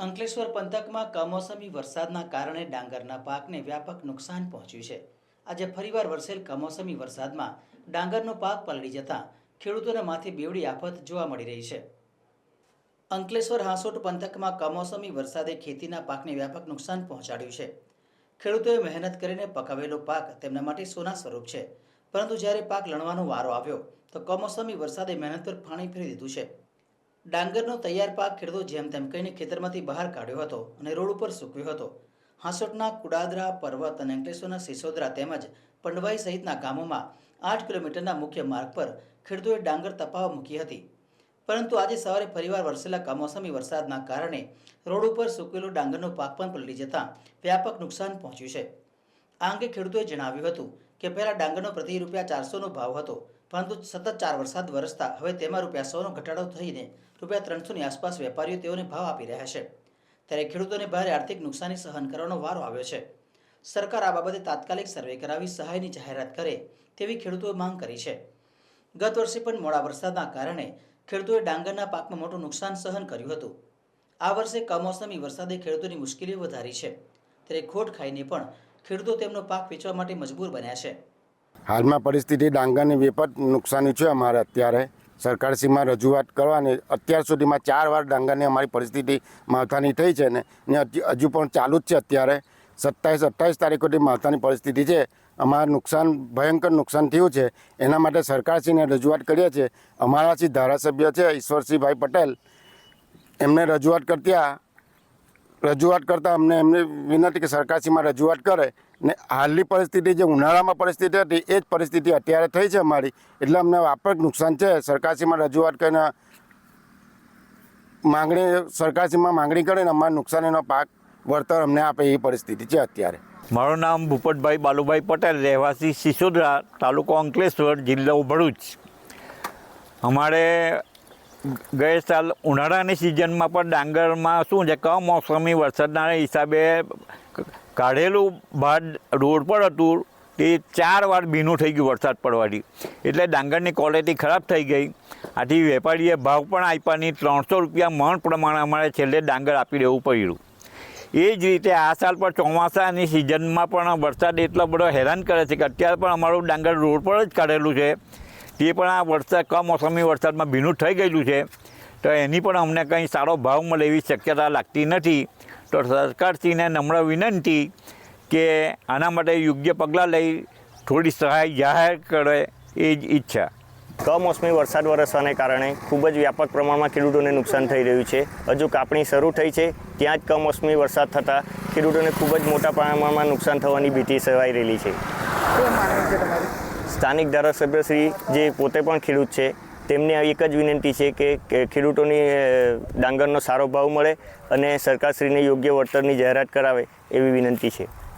અંકલેશ્વર પંથકમાં કમોસમી વરસાદના કારણે ડાંગરના પાકને વ્યાપક નુકસાન પહોંચ્યું છે. આજે ફરીવાર વરસેલ કમોસમી વરસાદમાં ડાંગરનો પાક પલળી જતાં ખેડૂતોને માથે બેવડી આફત જોવા મળી રહી છે. અંકલેશ્વર હાંસોટ પંથકમાં કમોસમી વરસાદે ખેતીના પાકને વ્યાપક નુકસાન પહોંચાડ્યું છે. ખેડૂતોએ મહેનત કરીને પકાવેલો પાક તેમના માટે સોના સ્વરૂપ છે. પરંતુ જ્યારે પાક લણવાનો વારો આવ્યો, તો કમોસમી વરસાદે મહેનત પર પાણી ફેરી દીધું છે. ડાંગરનો તૈયાર પાક ખેડૂતો જેમ તેમ કહીને ખેતરમાંથી બહાર કાઢ્યો હતો અને રોડ ઉપર સૂક્યો હતો. હાંસોટના કુડાદરા પર્વત અને અંકલેશ્વરના સિસોદરા તેમજ પંડવાઈ સહિતના ગામોમાં આઠ કિલોમીટરના મુખ્ય માર્ગ પર ખેડૂતોએ ડાંગર તપાવવા મૂકી હતી. પરંતુ આજે સવારે ફરીવાર વરસેલા કમોસમી વરસાદના કારણે રોડ ઉપર સૂકેલો ડાંગરનો પાક પણ પલળી જતાં વ્યાપક નુકસાન પહોંચ્યું છે. આ અંગે ખેડૂતોએ જણાવ્યું હતું કે પહેલાં ડાંગરનો પ્રતિ રૂપિયા ચારસોનો ભાવ હતો, પરંતુ સતત ચાર વરસાદ વરસતા હવે તેમાં રૂપિયા સોનો ઘટાડો થઈને રૂપિયા ત્રણસોની આસપાસ વેપારીઓ તેઓને ભાવ આપી રહ્યા છે. ત્યારે ખેડૂતોને ભારે આર્થિક નુકસાની સહન કરવાનો વારો આવ્યો છે. સરકાર આ બાબતે તાત્કાલિક સર્વે કરાવી સહાયની જાહેરાત કરે તેવી ખેડૂતોએ માંગ કરી છે. ગત વર્ષે પણ મોડા વરસાદના કારણે ખેડૂતોએ ડાંગરના પાકમાં મોટું નુકસાન સહન કર્યું હતું. આ વર્ષે કમોસમી વરસાદે ખેડૂતોની મુશ્કેલીઓ વધારી છે. ત્યારે ખોટ ખાઈને પણ ખેડૂતો તેમનો પાક વેચવા માટે મજબૂર બન્યા છે. હાલમાં પરિસ્થિતિ ડાંગરની વિપત નુકસાની છે અમારે અત્યારે. સરકારશ્રીમાં રજૂઆત કરવાની અત્યાર સુધીમાં ચાર વાર ડાંગરની અમારી પરિસ્થિતિ માવઠાની થઈ છે ને હજુ પણ ચાલુ જ છે અત્યારે. સત્તાવીસ અઠ્ઠાવીસ તારીખ સુધી માવઠાની પરિસ્થિતિ છે. અમારે નુકસાન, ભયંકર નુકસાન થયું છે. એના માટે સરકારશ્રીને રજૂઆત કરીએ છીએ. અમારાથી ધારાસભ્ય છે ઈશ્વરસિંહભાઈ પટેલ. એમને રજૂઆત કરતા રજૂઆત કરતાં અમને એમને વિનંતી કે સરકારશ્રીમાં રજૂઆત કરે ને હાલની પરિસ્થિતિ જે ઉનાળામાં પરિસ્થિતિ હતી, એ જ પરિસ્થિતિ અત્યારે થઈ છે અમારી. એટલે અમને વ્યાપક નુકસાન છે. સરકારશ્રીમાં રજૂઆત કરીને માંગણી સરકારશ્રીમાં માંગણી કરીને અમારા નુકસાનીનો પાક વળતર અમને આપે એ પરિસ્થિતિ છે અત્યારે. મારું નામ ભૂપતભાઈ બાલુભાઈ પટેલ, રહેવાસી સિસોદરા તાલુકો અંકલેશ્વર, જિલ્લો ભરૂચ. અમારે ગયે સાલ ઉનાળાની સિઝનમાં પણ ડાંગરમાં શું છે કમોસમી વરસાદના હિસાબે કાઢેલું ભાત રોડ પર હતું, તે ચાર વાર ભીનું થઈ ગયું વરસાદ પડવાથી. એટલે ડાંગરની ક્વોલિટી ખરાબ થઈ ગઈ. આથી વેપારીએ ભાવ પણ આપ્યા નહીં ત્રણસો રૂપિયા મણ પ્રમાણે અમારે છેલ્લે ડાંગર આપી દેવું પડ્યું. એ જ રીતે આ સાલ પણ ચોમાસાની સિઝનમાં પણ વરસાદ એટલો બધો હેરાન કરે છે કે અત્યારે પણ અમારું ડાંગર રોડ પર જ કાઢેલું છે. તે પણ આ વરસાદ કમોસમી વરસાદમાં ભીનું થઈ ગયેલું છે. તો એની પણ અમને કંઈ સારો ભાવ મળે એવી શક્યતા લાગતી નથી. તો સરકારશ્રીને નમ્ર વિનંતી કે આના માટે યોગ્ય પગલાં લઈ થોડી સહાય જાહેર કરે એ જ ઈચ્છા. કમોસમી વરસાદ વરસવાને કારણે ખૂબ જ વ્યાપક પ્રમાણમાં ખેડૂતોને નુકસાન થઈ રહ્યું છે. હજુ કાપણી શરૂ થઈ છે ત્યાં જ કમોસમી વરસાદ થતાં ખેડૂતોને ખૂબ જ મોટા પ્રમાણમાં નુકસાન થવાની ભીતિ સેવાઈ રહેલી છે. સ્થાનિક ધારાસભ્યશ્રી જે પોતે પણ ખેડૂત છે, તેમને એક જ વિનંતી છે કે ખેડૂતોની ડાંગરનો સારો ભાવ મળે અને સરકારશ્રીને યોગ્ય વળતરની જાહેરાત કરાવે એવી વિનંતી છે.